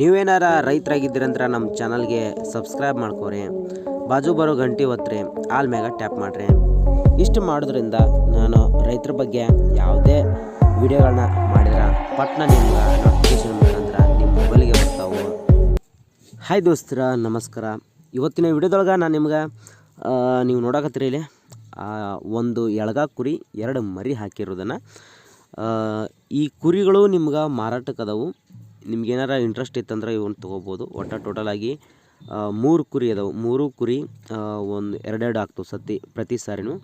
ನೀವೇನಾರ ರೈತರಾಗಿದ್ದೀರಂದ್ರೆ ನಮ್ಮ ಚಾನಲ್ಗೆ ಸಬ್ಸ್ಕ್ರೈಬ್ ಮಾಡ್ಕೋರಿ. ಬಾಜು ಬರೋ ಗಂಟೆ ಒತ್ತರಿ, ಆಲ್ ಮ್ಯಾಗ ಟ್ಯಾಪ್ ಮಾಡಿರಿ. ಇಷ್ಟು ಮಾಡೋದ್ರಿಂದ ನಾನು ರೈತರ ಬಗ್ಗೆ ಯಾವುದೇ ವಿಡಿಯೋಗಳನ್ನ ಮಾಡಿದ್ರೆ ಪಟ್ನ ನಿಮ್ಗೆ ನೋಟಿಫಿಕೇಶನ್ ಮಾಡಂದ್ರೆ ನಿಮ್ಮ ಮೊಬೈಲ್ಗೆ ಬರ್ತಾವೆ. ಹಾಯ್ ದೋಸ್ತರ, ನಮಸ್ಕಾರ. ಇವತ್ತಿನ ವಿಡಿಯೋದೊಳಗೆ ನಾನು ನಿಮ್ಗೆ ನೀವು ನೋಡಕತ್ತೀರಿ ಇಲ್ಲಿ ಒಂದು ಎಳಗ ಕುರಿ, ಎರಡು ಮರಿ ಹಾಕಿರೋದನ್ನು. ಈ ಕುರಿಗಳು ನಿಮ್ಗೆ ಮಾರಾಟಕ್ಕೆ ಅದಾವು ನಿಮ್ಗೆ ಏನಾರ ಇಂಟ್ರೆಸ್ಟ್ ಇತ್ತಂದ್ರೆ ಇವನ್ನ ತೊಗೋಬೋದು. ಒಟ್ಟು ಟೋಟಲಾಗಿ ಮೂರು ಕುರಿ ಅದಾವೆ. ಮೂರು ಕುರಿ ಒಂದು ಎರಡೆರಡು ಆಗ್ತವೆ ಸತಿ, ಪ್ರತಿ ಸಾರಿನೂ.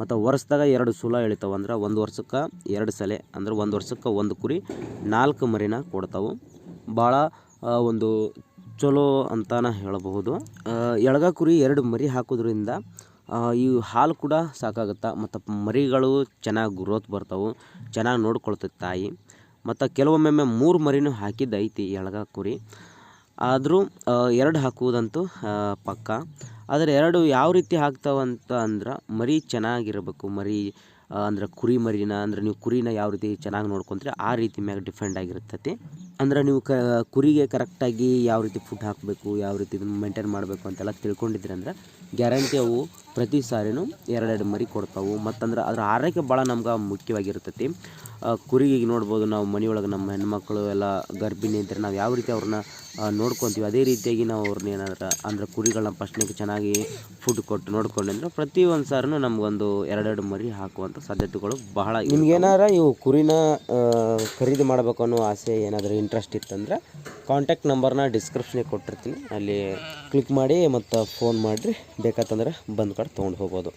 ಮತ್ತು ವರ್ಷದಾಗ ಎರಡು ಸುಲ ಎಳಿತಾವೆ. ಅಂದ್ರೆ ಒಂದು ವರ್ಷಕ್ಕೆ ಎರಡು ಸಲ, ಅಂದ್ರೆ ಒಂದು ವರ್ಷಕ್ಕೆ ಒಂದು ಕುರಿ ನಾಲ್ಕು ಮರಿನ ಕೊಡ್ತಾವೆ. ಭಾಳ ಒಂದು ಚಲೋ ಅಂತಾನೆ ಹೇಳಬಹುದು. ಎಳಗ ಕುರಿ ಎರಡು ಮರಿ ಹಾಕೋದ್ರಿಂದ ಈ ಹಾಲು ಕೂಡ ಸಾಕಾಗುತ್ತೆ, ಮತ್ತು ಮರಿಗಳು ಚೆನ್ನಾಗಿ ಗ್ರೋತ್ ಬರ್ತಾವೆ. ಚೆನ್ನಾಗಿ ನೋಡ್ಕೊಳ್ತೈತೆ ತಾಯಿ. ಮತ್ತು ಕೆಲವೊಮ್ಮೆ ಮೂರು ಮರಿನೂ ಹಾಕಿದ್ದು ಐತಿ ಎಳಗ ಕುರಿ. ಆದರೂ ಎರಡು ಹಾಕುವುದಂತೂ ಪಕ್ಕ. ಆದರೆ ಎರಡು ಯಾವ ರೀತಿ ಹಾಕ್ತಾವಂತ ಅಂದ್ರೆ ಮರಿ ಚೆನ್ನಾಗಿರಬೇಕು. ಮರಿ ಅಂದ್ರೆ ಕುರಿ ಮರಿನ, ಅಂದ್ರೆ ನೀವು ಕುರಿನ ಯಾವ ರೀತಿ ಚೆನ್ನಾಗಿ ನೋಡ್ಕೊಂತೀರಿ ಆ ರೀತಿ ಮ್ಯಾಗ ಡಿಫೆಂಡ್ ಆಗಿರ್ತೈತಿ. ಅಂದ್ರೆ ನೀವು ಕ, ಕುರಿಗೆ ಕರೆಕ್ಟಾಗಿ ಯಾವ ರೀತಿ ಫುಡ್ ಹಾಕಬೇಕು, ಯಾವ ರೀತಿ ಇದನ್ನು ಮೇಂಟೈನ್ ಮಾಡಬೇಕು ಅಂತೆಲ್ಲ ತಿಳ್ಕೊಂಡಿದ್ರಿ ಅಂದ್ರೆ ಗ್ಯಾರಂಟಿ ಅವು ಪ್ರತಿ ಸಾರಿನೂ ಎರಡೆರಡು ಮರಿ ಕೊಡ್ತಾವೆ. ಮತ್ತಂದ್ರೆ ಅದರ ಆರೈಕೆ ಭಾಳ ನಮ್ಗೆ ಮುಖ್ಯವಾಗಿರ್ತೈತಿ. ಕುರಿಗೆ ನೋಡ್ಬೋದು ನಾವು ಮನೆಯೊಳಗೆ ನಮ್ಮ ಹೆಣ್ಮಕ್ಳು ಎಲ್ಲ ಗರ್ಭಿಣಿ ಇದ್ದರೆ ನಾವು ಯಾವ ರೀತಿ ಅವ್ರನ್ನ ನೋಡ್ಕೊತೀವಿ. ಅದೇ ರೀತಿಯಾಗಿ ನಾವು ಅವ್ರನ್ನ ಏನಾದ್ರೆ, ಅಂದ್ರೆ ಕುರಿಗಳನ್ನ ಫಸ್ಟ್ನಿಗೆ ಚೆನ್ನಾಗಿ ಫುಡ್ ಕೊಟ್ಟು ನೋಡ್ಕೊಂಡು ಅಂದ್ರೆ ಪ್ರತಿ ಒಂದು ಸಾರಿನೂ ನಮಗೊಂದು ಎರಡೆರಡು ಮರಿ ಹಾಕುವಂಥ ಸಾಧ್ಯತೆಗಳು ಬಹಳ ನಿಮ್ಗೇನಾರ ಇವು ಕುರಿನ ಖರೀದಿ ಮಾಡಬೇಕು ಅನ್ನೋ ಆಸೆ ಏನಾದರೂ ಇಂಟ್ರೆಸ್ಟ್ ಇತ್ತಂದ್ರೆ ಕಾಂಟ್ಯಾಕ್ಟ್ ನಂಬರ್ನ ಡಿಸ್ಕ್ರಿಪ್ಷನಿಗೆ ಕೊಟ್ಟಿರ್ತೀನಿ. ಅಲ್ಲಿ ಕ್ಲಿಕ್ ಮಾಡಿ ಮತ್ತು ಫೋನ್ ಮಾಡಿರಿ. ಬೇಕಾತಂದ್ರೆ ಬಂದು ಕಡೆ ತೊಗೊಂಡು ಹೋಗ್ಬೋದು.